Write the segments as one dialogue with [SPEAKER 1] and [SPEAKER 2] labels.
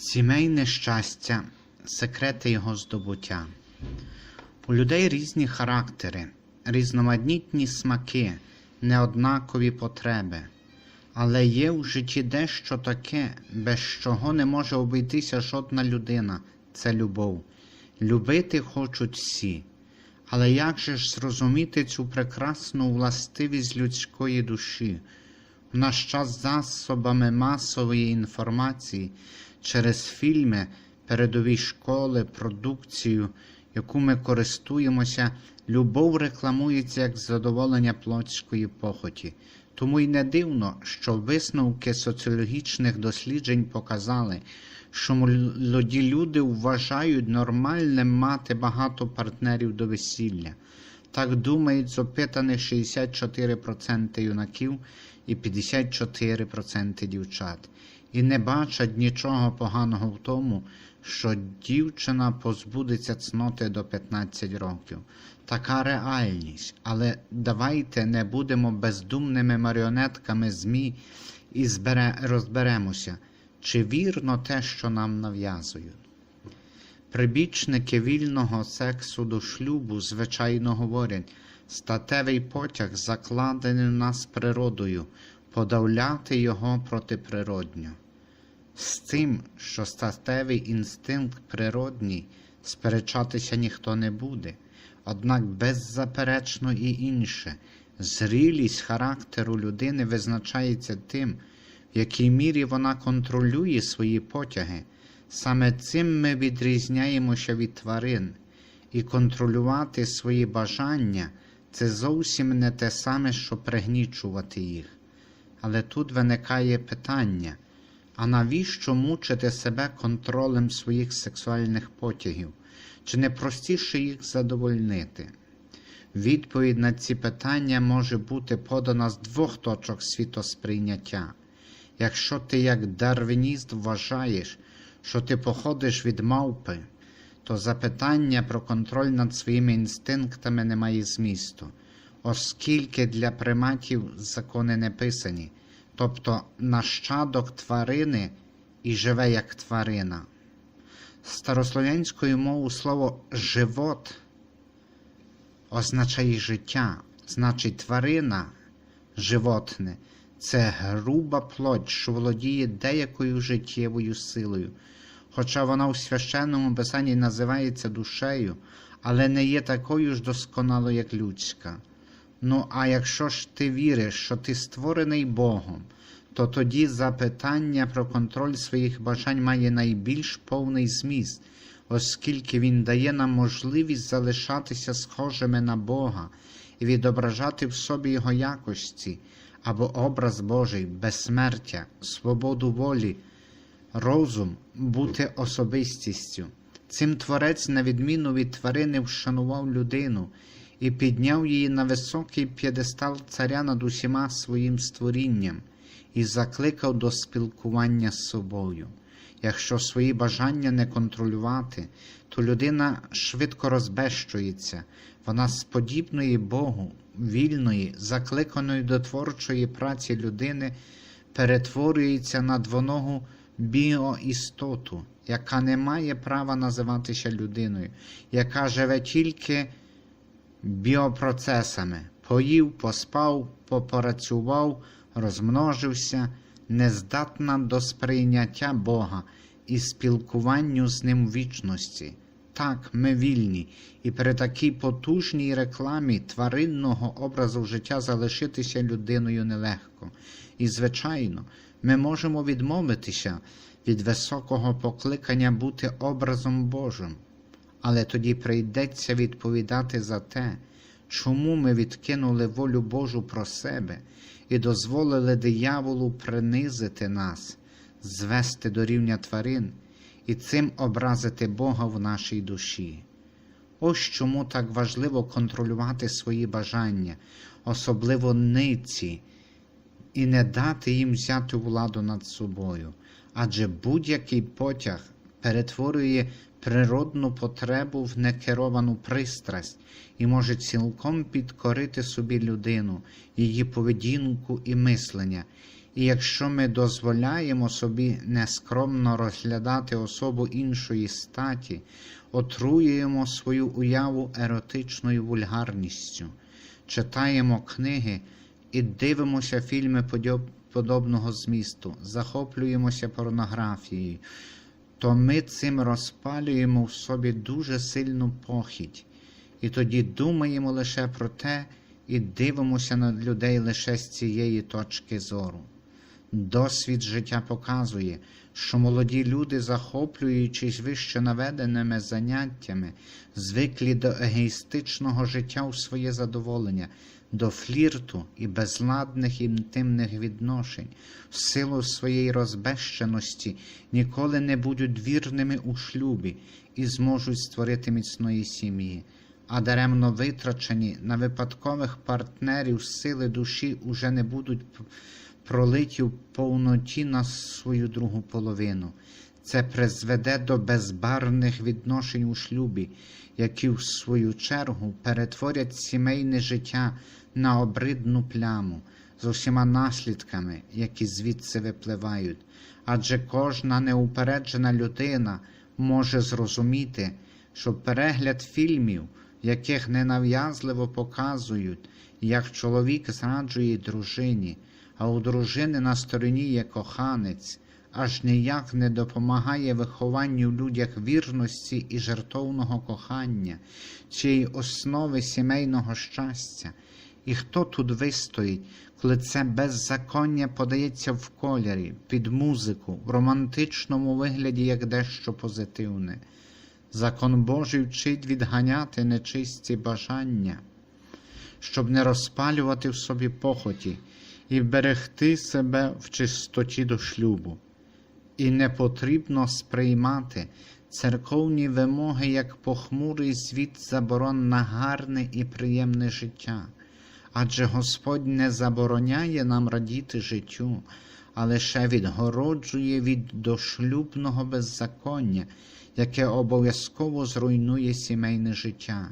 [SPEAKER 1] Сімейне щастя, секрети його здобуття. У людей різні характери, різноманітні смаки, неоднакові потреби. Але є в житті дещо таке, без чого не може обійтися жодна людина це любов. Любити хочуть всі. Але як же ж зрозуміти цю прекрасну властивість людської душі? В наш час засобами масової інформації через фільми, передові школи, продукцію, яку ми користуємося, любов рекламується як задоволення плотської похоті. Тому й не дивно, що висновки соціологічних досліджень показали, що молоді люди вважають нормальним мати багато партнерів до весілля. Так думають з опитаних 64% юнаків і 54% дівчат, і не бачать нічого поганого в тому, що дівчина позбудеться цноти до 15 років. Така реальність. Але давайте не будемо бездумними маріонетками ЗМІ і збере, розберемося, чи вірно те, що нам нав'язують. Прибічники вільного сексу до шлюбу, звичайно, говорять, статевий потяг закладений в нас природою, подавляти його протиприродньо. З тим, що статевий інстинкт природній, сперечатися ніхто не буде, однак беззаперечно і інше, зрілість характеру людини визначається тим, в якій мірі вона контролює свої потяги. Саме цим ми відрізняємося від тварин, і контролювати свої бажання це зовсім не те саме, що пригнічувати їх. Але тут виникає питання: а навіщо мучити себе контролем своїх сексуальних потягів? Чи не простіше їх задовольнити? Відповідь на ці питання може бути подана з двох точок світосприйняття. Якщо ти як дарвініст вважаєш, що ти походиш від мавпи, то запитання про контроль над своїми інстинктами не має змісту, оскільки для приматів закони не писані, тобто нащадок тварини і живе як тварина. Старослов'янською мовою слово живот означає життя, значить тварина, животне це груба плоть, що володіє деякою життєвою силою, хоча вона у священному писанні називається душею, але не є такою ж досконалою, як людська. Ну, а якщо ж ти віриш, що ти створений Богом, то тоді запитання про контроль своїх бажань має найбільш повний зміст, оскільки він дає нам можливість залишатися схожими на Бога і відображати в собі Його якості або образ Божий, безсмертя, свободу волі, розум бути особистістю. Цим творець, на відміну від тварини, вшанував людину і підняв її на високий п'єдестал царя над усіма своїм створінням і закликав до спілкування з собою. Якщо свої бажання не контролювати, то людина швидко розбещується, вона з подібної Богу, вільної, закликаної до творчої праці людини, перетворюється на двоногу біоістоту, яка не має права називатися людиною, яка живе тільки біопроцесами, поїв, поспав, попрацював, розмножився, нездатна до сприйняття Бога і спілкуванню з Ним вічності. Так, ми вільні, і при такій потужній рекламі тваринного образу життя залишитися людиною нелегко. І, звичайно, ми можемо відмовитися від високого покликання бути образом Божим, але тоді прийдеться відповідати за те, чому ми відкинули волю Божу про себе і дозволили дияволу принизити нас, звести до рівня тварин і цим образити Бога в нашій душі. Ось чому так важливо контролювати свої бажання, особливо ниці, і не дати їм взяти владу над собою, адже будь-який потяг перетворює природну потребу в некеровану пристрасть і може цілком підкорити собі людину, її поведінку і мислення, І якщо ми дозволяємо собі нескромно розглядати особу іншої статі, отруюємо свою уяву еротичною вульгарністю, читаємо книги і дивимося фільми подобного змісту, захоплюємося порнографією, то ми цим розпалюємо в собі дуже сильну похідь, і тоді думаємо лише про те і дивимося на людей лише з цієї точки зору. Досвід життя показує, що молоді люди, захоплюючись вище наведеними заняттями, звиклі до егоїстичного життя у своє задоволення, до флірту і безладних інтимних відношень, в силу своєї розбещеності ніколи не будуть вірними у шлюбі і зможуть створити міцної сім'ї, а даремно витрачені на випадкових партнерів сили душі уже не будуть пролиті в повноті на свою другу половину. Це призведе до безбарвних відношень у шлюбі, які в свою чергу перетворять сімейне життя на обридну пляму з усіма наслідками, які звідси випливають. Адже кожна неупереджена людина може зрозуміти, що перегляд фільмів, яких ненав'язливо показують, як чоловік зраджує дружині, а у дружини на стороні є коханець, аж ніяк не допомагає вихованню в людях вірності і жертовного кохання, цієї основи сімейного щастя. І хто тут вистоїть, коли це беззаконня подається в кольорі, під музику, в романтичному вигляді як дещо позитивне? Закон Божий вчить відганяти нечисті бажання, щоб не розпалювати в собі похоті і берегти себе в чистоті до шлюбу. І не потрібно сприймати церковні вимоги як похмурий звіт заборон на гарне і приємне життя. Адже Господь не забороняє нам радіти життю, а лише відгороджує від дошлюбного беззаконня, яке обов'язково зруйнує сімейне життя.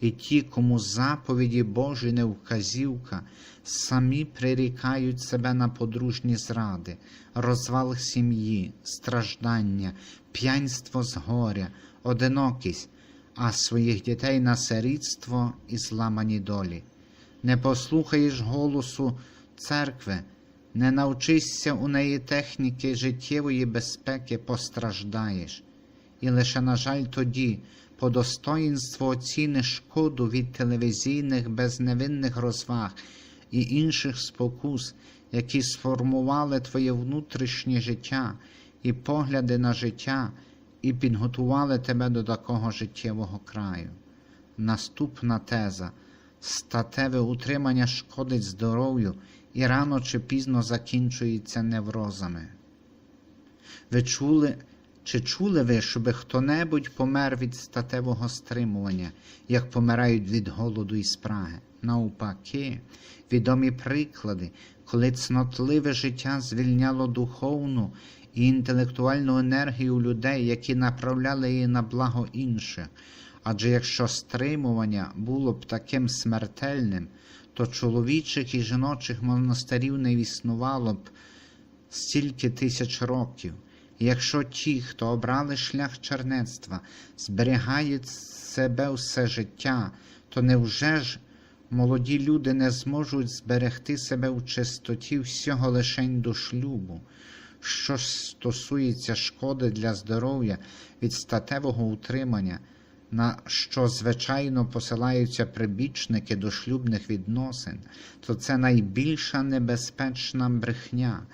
[SPEAKER 1] І ті, кому заповіді Божі не вказівка, самі прирікають себе на подружні зради, розвал сім'ї, страждання, п'янство з горя, одинокість, а своїх дітей на сирітство і зламані долі. Не послухаєш голосу церкви, не навчишся у неї техніки життєвої безпеки, постраждаєш. І лише, на жаль, тоді по достоїнству оціниш шкоду від телевізійних безневинних розваг і інших спокус, які сформували твоє внутрішнє життя і погляди на життя, і підготували тебе до такого життєвого краю. Наступна теза статеве утримання шкодить здоров'ю і рано чи пізно закінчується неврозами. Ви чули, чи чули ви, щоби хто-небудь помер від статевого стримування, як помирають від голоду і спраги? Навпаки, відомі приклади, коли цнотливе життя звільняло духовну і інтелектуальну енергію людей, які направляли її на благо інших. Адже якщо стримування було б таким смертельним, то чоловічих і жіночих монастирів не існувало б стільки тисяч років. І якщо ті, хто обрали шлях чернецтва, зберігають себе все життя, то невже ж молоді люди не зможуть зберегти себе у чистоті всього лишень до шлюбу? Що стосується шкоди для здоров'я від статевого утримання, на що звичайно посилаються прибічники до шлюбних відносин, то це найбільша небезпечна брехня,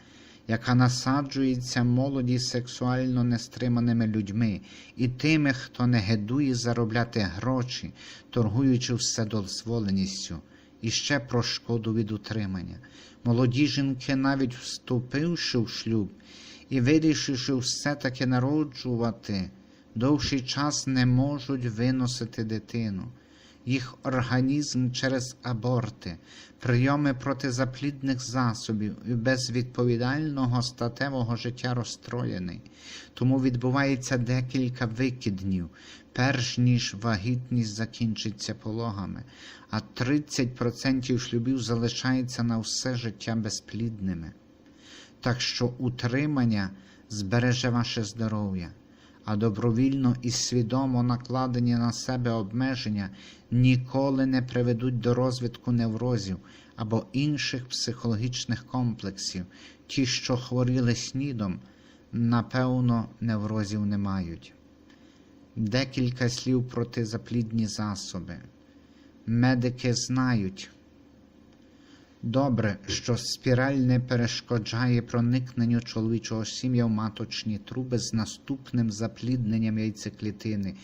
[SPEAKER 1] яка насаджується молоді сексуально нестриманими людьми і тими, хто не гидує заробляти гроші, торгуючи вседозволеністю. І ще про шкоду від утримання. Молоді жінки, навіть вступивши в шлюб і вирішивши все-таки народжувати, довший час не можуть виносити дитину. Їх організм через аборти, прийоми протизаплідних засобів і безвідповідального статевого життя розстроєний. Тому відбувається декілька викиднів, перш ніж вагітність закінчиться пологами, а 30% шлюбів залишається на все життя безплідними. так що утримання збереже ваше здоров'я, а добровільно і свідомо накладені на себе обмеження ніколи не приведуть до розвитку неврозів або інших психологічних комплексів. Ті, що хворіли снідом, напевно, неврозів не мають. Декілька слів про заплідні засоби. Медики знають. Добре, що спіраль не перешкоджає проникненню чоловічого сім'я в маточні труби з наступним заплідненням яйцеклітини,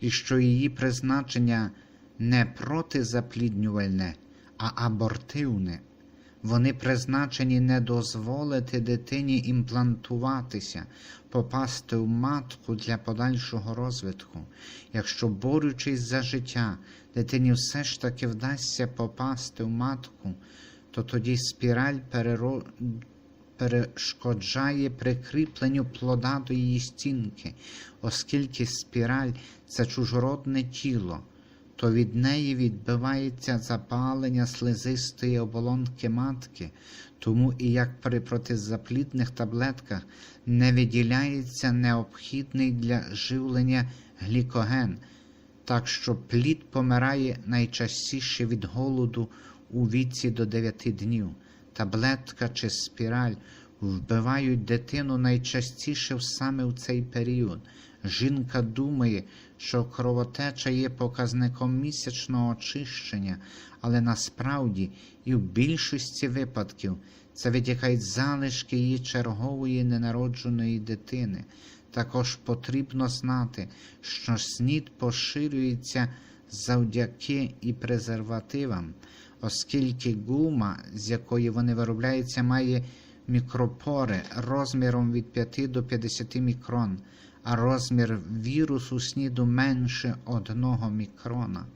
[SPEAKER 1] і що її призначення не протизапліднювальне, а абортивне. Вони призначені не дозволити дитині імплантуватися, попасти в матку для подальшого розвитку. Якщо, борючись за життя, дитині все ж таки вдасться попасти в матку, то тоді спіраль переро... перешкоджає прикріпленню плода до її стінки, оскільки спіраль це чужородне тіло, то від неї відбивається запалення слизистої оболонки матки, тому і як при протизаплідних таблетках не виділяється необхідний для живлення глікоген, так що плід помирає найчастіше від голоду у віці до 9 днів. Таблетка чи спіраль вбивають дитину найчастіше саме в цей період. Жінка думає, що кровотеча є показником місячного очищення, але насправді і в більшості випадків це витікають залишки її чергової ненародженої дитини. Також потрібно знати, що снід поширюється завдяки і презервативам, оскільки гума, з якої вони виробляються, має мікропори розміром від 5 до 50 мікрон, а розмір вірусу сніду менше 1 мікрона.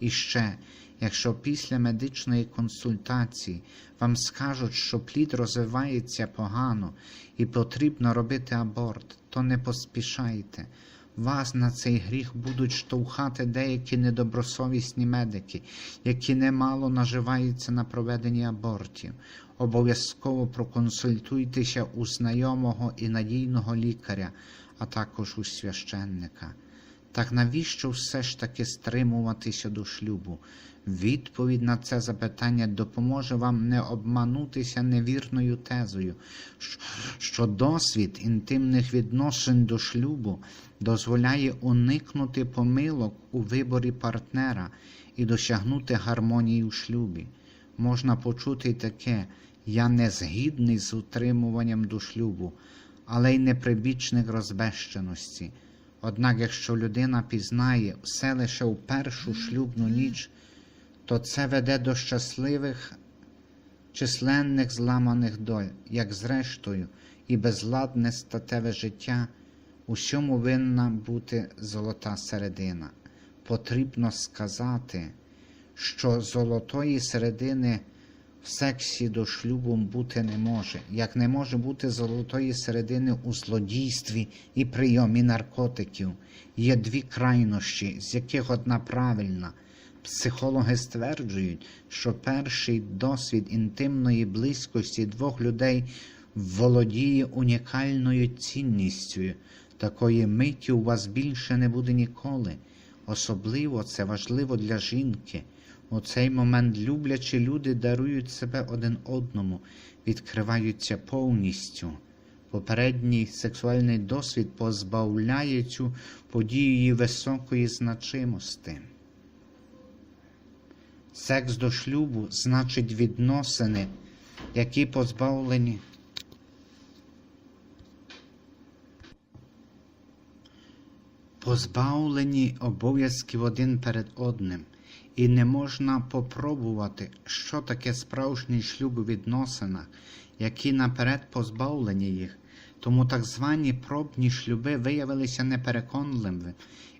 [SPEAKER 1] І ще, якщо після медичної консультації вам скажуть, що плід розвивається погано і потрібно робити аборт, то не поспішайте. Вас на цей гріх будуть штовхати деякі недобросовісні медики, які немало наживаються на проведенні абортів. Обов'язково проконсультуйтеся у знайомого і надійного лікаря, а також у священника. Так навіщо все ж таки стримуватися до шлюбу? Відповідь на це запитання допоможе вам не обманутися невірною тезою, що досвід інтимних відносин до шлюбу дозволяє уникнути помилок у виборі партнера і досягнути гармонії у шлюбі. Можна почути й таке: я не згідний з утримуванням до шлюбу, але й не прибічник розбещеності. Однак, якщо людина пізнає все лише у першу шлюбну ніч, то це веде до щасливих численних зламаних доль, як зрештою, і безладне статеве життя, усьому винна бути золота середина. Потрібно сказати, що золотої середини сексі до шлюбу бути не може, як не може бути золотої середини у злодійстві і прийомі наркотиків. Є дві крайнощі, з яких одна правильна. Психологи стверджують, що перший досвід інтимної близькості двох людей володіє унікальною цінністю. Такої миті у вас більше не буде ніколи. Особливо це важливо для жінки. У цей момент люблячі люди дарують себе один одному, відкриваються повністю. Попередній сексуальний досвід позбавляє цю подію її високої значимості. Секс до шлюбу значить відносини, які позбавлені. Позбавлені обов'язків один перед одним, і не можна попробувати, що таке справжній шлюб у відносинах, які наперед позбавлені їх. Тому так звані пробні шлюби виявилися непереконливими,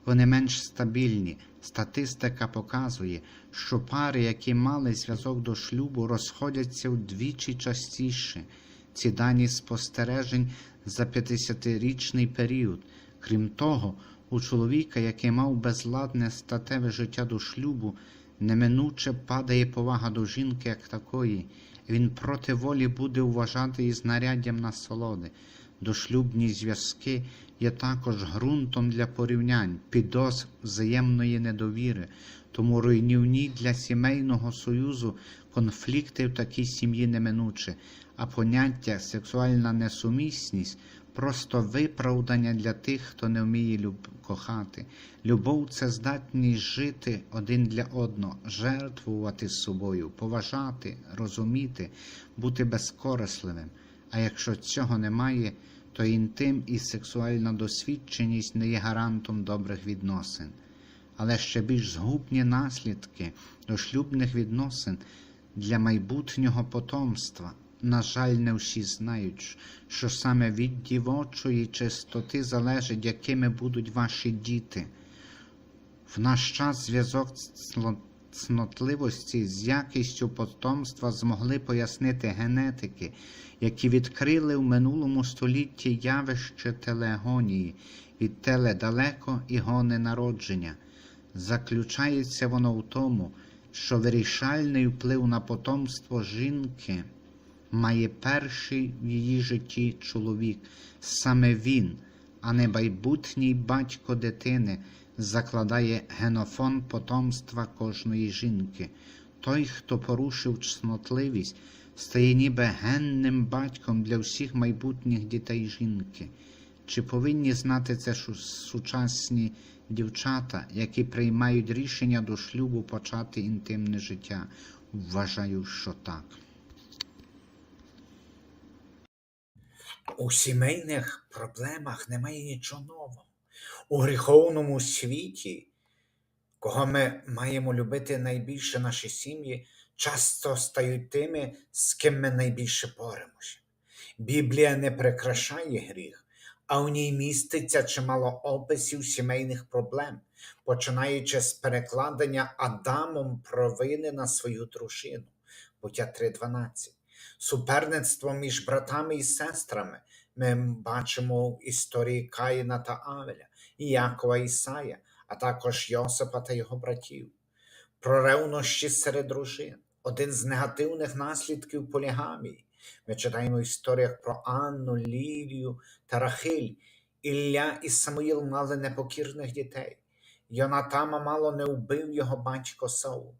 [SPEAKER 1] вони менш стабільні. Статистика показує, що пари, які мали зв'язок до шлюбу, розходяться вдвічі частіше. Ці дані спостережень за 50-річний період. Крім того, у чоловіка, який мав безладне статеве життя до шлюбу, неминуче падає повага до жінки як такої. Він проти волі буде вважати і знаряддям насолоди. Дошлюбні зв'язки є також ґрунтом для порівнянь, підозр взаємної недовіри. Тому руйнівні для сімейного союзу конфлікти в такій сім'ї неминучі, а поняття сексуальна несумісність просто виправдання для тих, хто не вміє люб... кохати. Любов це здатність жити один для одного, жертвувати собою, поважати, розуміти, бути безкорисливим. А якщо цього немає, то інтим і сексуальна досвідченість не є гарантом добрих відносин. Але ще більш згубні наслідки дошлюбних відносин для майбутнього потомства. На жаль, не всі знають, що саме від дівочої чистоти залежить, якими будуть ваші діти. В наш час зв'язок цно- цнотливості з якістю потомства змогли пояснити генетики, які відкрили в минулому столітті явище телегонії від теле далеко і гоне народження. Заключається воно в тому, що вирішальний вплив на потомство жінки має перший в її житті чоловік. Саме він, а не майбутній батько дитини, закладає генофон потомства кожної жінки. Той, хто порушив чснотливість, стає ніби генним батьком для всіх майбутніх дітей жінки. Чи повинні знати це сучасні дівчата, які приймають рішення до шлюбу почати інтимне життя? Вважаю, що так.
[SPEAKER 2] У сімейних проблемах немає нічого нового. У гріховному світі, кого ми маємо любити найбільше наші сім'ї, часто стають тими, з ким ми найбільше боремося. Біблія не прикрашає гріх, а у ній міститься чимало описів сімейних проблем, починаючи з перекладення Адамом провини на свою дружину, буття 3.12. Суперництво між братами і сестрами ми бачимо історії Каїна та Авеля, і Якова і Ісая, а також Йосипа та його братів. Про ревнощі серед дружин, один з негативних наслідків полігамії. Ми читаємо в історіях про Анну, Лілію та Рахиль. Ілля і Самуїл мали непокірних дітей. Йонатама мало не вбив його батько Саул.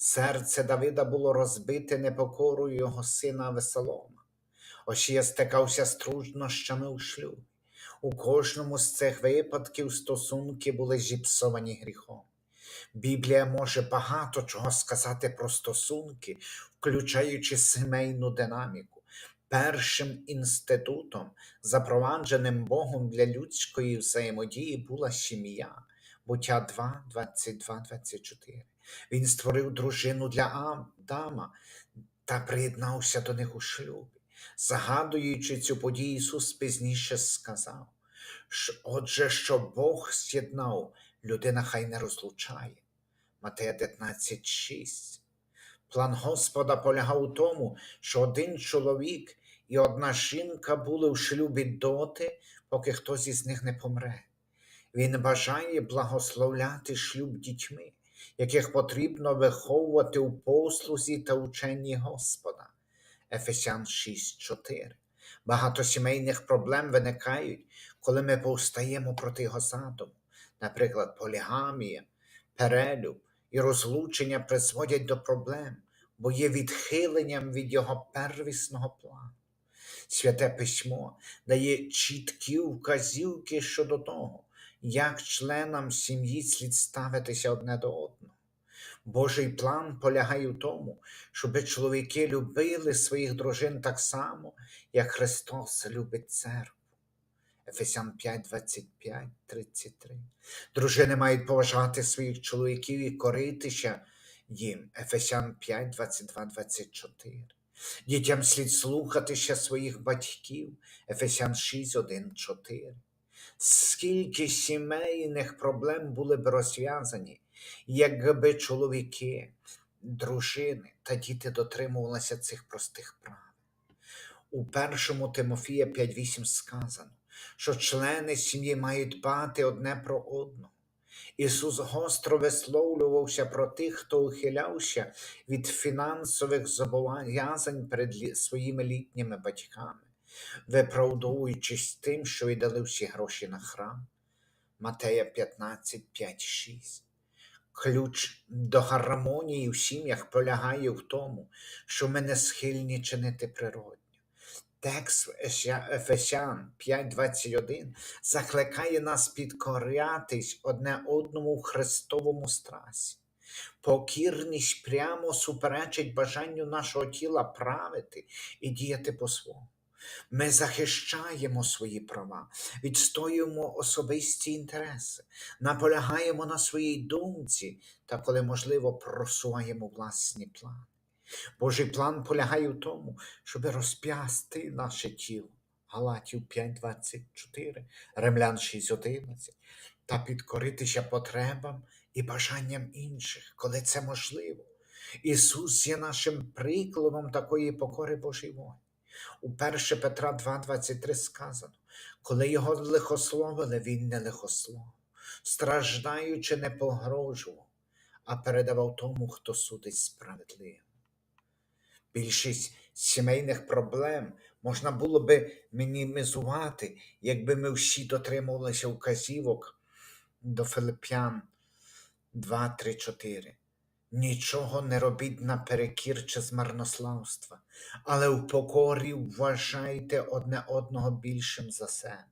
[SPEAKER 2] Серце Давида було розбите непокорою його сина Весолома. Ошія стикався з труднощами у шлюбі. У кожному з цих випадків стосунки були зіпсовані гріхом. Біблія може багато чого сказати про стосунки, включаючи сімейну динаміку. Першим інститутом, запровадженим Богом для людської взаємодії, була сім'я. Буття 2, 22, 24. Він створив дружину для Адама та приєднався до них у шлюбі. Згадуючи цю подію, Ісус пізніше сказав, отже, що Бог з'єднав, людина хай не розлучає. Матея 19,6. План Господа полягав у тому, що один чоловік і одна жінка були в шлюбі доти, поки хтось із них не помре. Він бажає благословляти шлюб дітьми, яких потрібно виховувати у послузі та ученні Господа. Ефесян 6.4. Багато сімейних проблем виникають, коли ми повстаємо проти його задуму. Наприклад, полігамія, перелюб і розлучення призводять до проблем, бо є відхиленням від його первісного плану. Святе письмо дає чіткі вказівки щодо того, як членам сім'ї слід ставитися одне до одного. Божий план полягає в тому, щоб чоловіки любили своїх дружин так само, як Христос любить церкву. Ефесян 5, 25, 33. Дружини мають поважати своїх чоловіків і коритися їм. Ефесян 5, 22, 24. Дітям слід слухатися своїх батьків. Ефесян 6, 1, 4. Скільки сімейних проблем були б розв'язані, якби чоловіки, дружини та діти дотримувалися цих простих правил. У першому Тимофія 5.8 сказано, що члени сім'ї мають дбати одне про одного. Ісус гостро висловлювався про тих, хто ухилявся від фінансових зобов'язань перед своїми літніми батьками, виправдовуючись тим, що віддали всі гроші на храм. Матея 15, 5, 6. Ключ до гармонії в сім'ях полягає в тому, що ми не схильні чинити природньо. Текст Ефеся- Ефесян 5.21 закликає нас підкорятись одне одному в Христовому страсі. Покірність прямо суперечить бажанню нашого тіла правити і діяти по-своєму. Ми захищаємо свої права, відстоюємо особисті інтереси, наполягаємо на своїй думці та, коли можливо, просуваємо власні плани. Божий план полягає в тому, щоб розп'ясти наше тіло. Галатів 5.24, Ремлян 6.11, та підкоритися потребам і бажанням інших, коли це можливо. Ісус є нашим прикладом такої покори Божій волі. У 1 Петра 2.23 сказано, коли його лихословили, він не лихословив, страждаючи, не погрожував, а передавав тому, хто судить справедливо. Більшість сімейних проблем можна було би мінімізувати, якби ми всі дотримувалися вказівок до Филип'ян 2, 3, 4. Нічого не робіть наперекір чи з марнославства, але в покорі вважайте одне одного більшим за себе.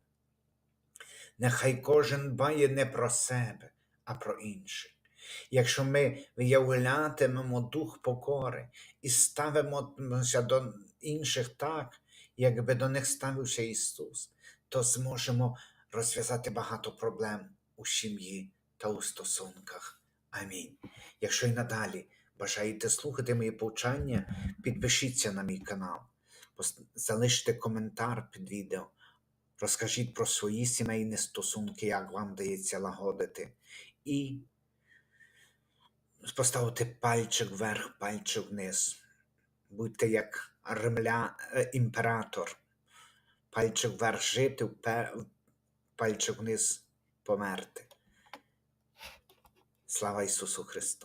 [SPEAKER 2] Нехай кожен дбає не про себе, а про інших. Якщо ми виявлятимемо дух покори і ставимося до інших так, якби до них ставився Ісус, то зможемо розв'язати багато проблем у сім'ї та у стосунках. Амінь. Якщо й надалі бажаєте слухати мої повчання, підпишіться на мій канал, залиште коментар під відео, розкажіть про свої сімейні стосунки, як вам дається лагодити. І поставити пальчик вверх, пальчик вниз. Будьте як ремля, е, імператор. Пальчик вверх жити, пальчик вниз померти. Слава Ісусу Христу!